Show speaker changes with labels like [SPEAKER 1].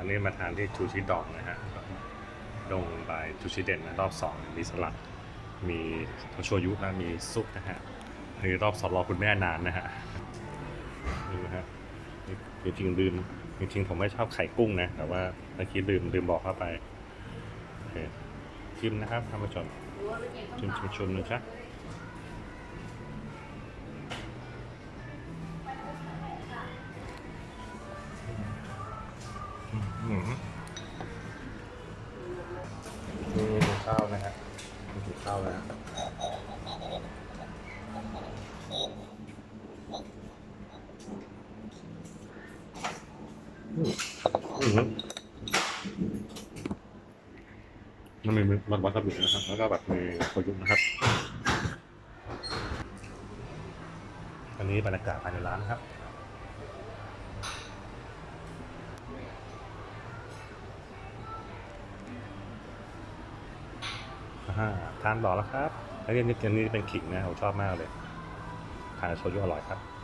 [SPEAKER 1] อันนี้มาทานที่ชูชิดองนะฮะดงบายชูชิเด่นนะรอบสองมีสลัด มีโชยุนะมีซุปนะฮะอันนี้รอบสองรอคุณแม่นานนะฮะนี่นะฮะจริงๆลืมจริงๆผมไม่ชอบไข่กุ้งนะ แต่ว่าเมื่อกี้ลืมลืมบอกเข้าไปโอเคชิมนะครับท่านผู้ชมชิมชิมชมนะจ๊ะอื ข้าวนะฮะมีข้าวนะฮะอืมมันมีมันวาซาบินะครับ แล้วก็แบบมีโคยุนะครับ อันนี้บรรยากาศภายในร้านครับ อ่าทานต่อแล้วครับแล้วเรื่องนนี้เป็นขิงนะผมชอบมากเลยทานโชยุอร่อยครับ